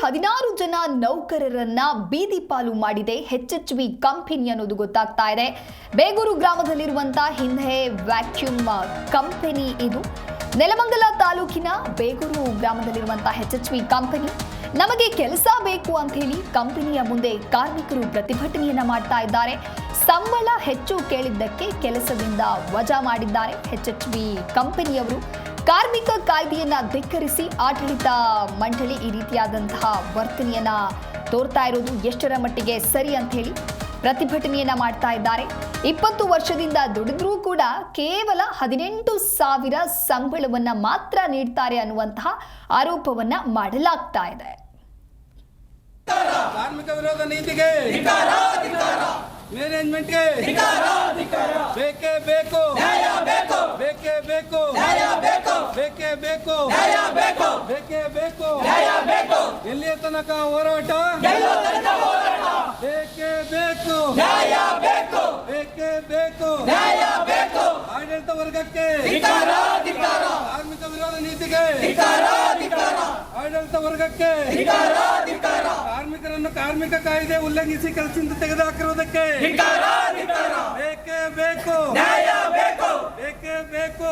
ಹದಿನಾರು ಜನ ನೌಕರರನ್ನ ಬೀದಿ ಪಾಲು ಮಾಡಿದೆ. ವಿ ಕಂಪನಿ ಅನ್ನೋದು ಗೊತ್ತಾಗ್ತಾ ಇದೆ. ಬೇಗೂರು ಗ್ರಾಮದಲ್ಲಿರುವಂತಹ ಹಿಂದೆ ವ್ಯಾಕ್ಯೂಮ್ ಕಂಪನಿ ಇದು. ನೆಲಮಂಗಲ ತಾಲೂಕಿನ ಬೇಗೂರು ಗ್ರಾಮದಲ್ಲಿರುವಂತಹ ವಿ ಕಂಪನಿ. ನಮಗೆ ಕೆಲಸ ಬೇಕು ಅಂತ ಹೇಳಿ ಕಂಪನಿಯ ಮುಂದೆ ಕಾರ್ಮಿಕರು ಪ್ರತಿಭಟನೆಯನ್ನ ಮಾಡ್ತಾ ಇದ್ದಾರೆ. ಸಂಬಳ ಹೆಚ್ಚು ಕೇಳಿದ್ದಕ್ಕೆ ಕೆಲಸದಿಂದ ವಜಾ ಮಾಡಿದ್ದಾರೆ ವಿ ಕಂಪನಿಯವರು. ಕಾರ್ಮಿಕ ಕಾಯ್ದೆಯನ್ನ ಧಿಕ್ಕರಿಸಿ ಆಡಳಿತ ಮಂಡಳಿ ಈ ರೀತಿಯಾದಂತಹ ವರ್ತನೆಯನ್ನ ತೋರ್ತಾ ಇರೋದು ಎಷ್ಟರ ಮಟ್ಟಿಗೆ ಸರಿ ಅಂತ ಹೇಳಿ ಪ್ರತಿಭಟನೆಯನ್ನ ಮಾಡ್ತಾ ಇದ್ದಾರೆ. ಇಪ್ಪತ್ತು ವರ್ಷದಿಂದ ದುಡಿದ್ರೂ ಕೂಡ ಕೇವಲ ಹದಿನೆಂಟು ಸಾವಿರ ಸಂಬಳವನ್ನ ಮಾತ್ರ ನೀಡ್ತಾರೆ ಅನ್ನುವಂತಹ ಆರೋಪವನ್ನ ಮಾಡಲಾಗ್ತಾ ಇದೆ. ಕಾರ್ಮಿಕ ವಿರೋಧ ನೀತಿಗೆ ಮ್ಯಾನೇಜ್ಮೆಂಟ್ಗೆ ಬೇಕೇ ಬೇಕು ಬೇಕೇ. ಬೇಕೇ ಬೇಕು. ಬೇಕೇ ಬೇಕು ನ್ಯಾಯ ಬೇಕು ಎಲ್ಲಿಯ ತನಕ ಹೋರಾಟ. ಬೇಕೇ ಬೇಕು. ನ್ಯಾಯ ಬೇಕು. ಬೇಕೇ ಬೇಕು. ನ್ಯಾಯ ಬೇಕು. ಆಡಳಿತ ವರ್ಗಕ್ಕೆ. ಕಾರ್ಮಿಕ ವಿರೋಧ ನೀತಿಗೆ. ಆಡಳಿತ ವರ್ಗಕ್ಕೆ. ಕಾರ್ಮಿಕರನ್ನು ಕಾರ್ಮಿಕ ಕಾಯ್ದೆ ಉಲ್ಲಂಘಿಸಿ ಕೆಲಸದಿಂದ ತೆಗೆದುಹಾಕಿರುವುದಕ್ಕೆ. ಬೇಕೇ ಬೇಕು. ಬೇಕೇ ಬೇಕು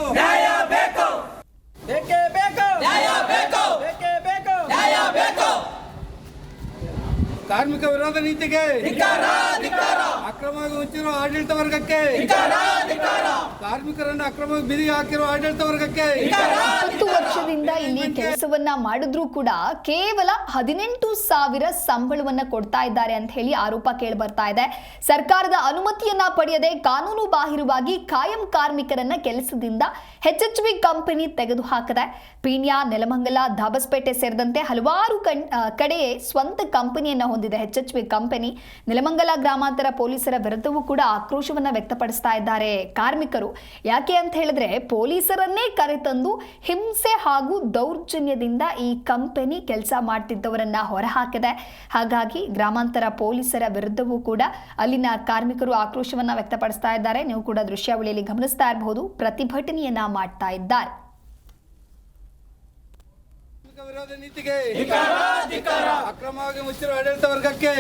ಬೇಕೇ ಬೇಕು ನ್ಯಾಯ ಬೇಕು ಬೇಕೇ ಬೇಕು ನ್ಯಾಯ ಬೇಕು ಕಾರ್ಮಿಕ ವಿರೋಧ ನೀತಿಗೆ ಅಕ್ರಮವಾಗಿ ಹೊಂಚಿರೋ ಆಡಳಿತ ವರ್ಗಕ್ಕೆ. ಕಾರ್ಮಿಕರನ್ನು ಅಕ್ರಮವಾಗಿ ಬಿದಿಗೆ ಹಾಕಿರೋ ಆಡಳಿತ ವರ್ಗಕ್ಕೆ. ಹತ್ತು ವರ್ಷದಿಂದ ಇಲ್ಲಿ ಕೆಲಸವನ್ನ ಮಾಡಿದ್ರೂ ಕೂಡ ಕೇವಲ ಹದಿನೆಂಟು ಸಾವಿರ ಸಂಬಳವನ್ನ ಕೊಡ್ತಾ ಇದ್ದಾರೆ ಅಂತ ಹೇಳಿ ಆರೋಪ ಕೇಳಿ ಬರ್ತಾ ಇದೆ. ಸರ್ಕಾರದ ಅನುಮತಿಯನ್ನ ಪಡೆಯದೆ ಕಾನೂನು ಬಾಹಿರವಾಗಿ ಕಾಯಂ ಕಾರ್ಮಿಕರನ್ನ ಕೆಲಸದಿಂದ ವಿ ಕಂಪನಿ ತೆಗೆದುಹಾಕದೆ. ಪೀಣ್ಯ ನೆಲಮಂಗಲ ದಾಬಸ್ಪೇಟೆ ಸೇರಿದಂತೆ ಹಲವಾರು ಕಣ್- ಕಡೆ ಸ್ವಂತ ಕಂಪನಿಯನ್ನ ಹೊಂದಿದೆ. ವಿ ಕಂಪನಿ, ನೆಲಮಂಗಲ ಗ್ರಾಮಾಂತರ ಪೊಲೀಸರ ವಿರುದ್ಧವೂ ಕೂಡ ಆಕ್ರೋಶವನ್ನ ವ್ಯಕ್ತಪಡಿಸ್ತಾ ಇದ್ದಾರೆ. ಕಾರ್ಮಿಕರು, ಯಾಕೆ ಅಂತ ಹೇಳಿದ್ರೆ ಪೊಲೀಸರನ್ನೇ ಕರೆತಂದು ಹಿಂಸೆ ಹಾಗೂ ದೌರ್ಜನ್ಯದಿಂದ ಈ ಕಂಪನಿ ಕೆಲಸ ಮಾಡ್ತಿದ್ದವರನ್ನ ಹೊರಹಾಕಿದೆ. ಹಾಗಾಗಿ ಗ್ರಾಮಾಂತರ ಪೊಲೀಸರ ವಿರುದ್ಧವೂ ಕೂಡ ಅಲ್ಲಿನ ಕಾರ್ಮಿಕರು ಆಕ್ರೋಶವನ್ನ ವ್ಯಕ್ತಪಡಿಸ್ತಾ ಇದ್ದಾರೆ. ನೀವು ಕೂಡ ದೃಶ್ಯಾವಳಿಯಲ್ಲಿ ಗಮನಿಸ್ತಾ ಇರಬಹುದು ಪ್ರತಿಭಟನೆಯನ್ನ ಮಾಡ್ತಾ ಇದ್ದಾರೆ. ವಿರೋಧ ನೀತಿಗೆ. ಅಕ್ರಮವಾಗಿ ಮುಚ್ಚಿರುವ ಆಡಳಿತ ವರ್ಗಕ್ಕೆ.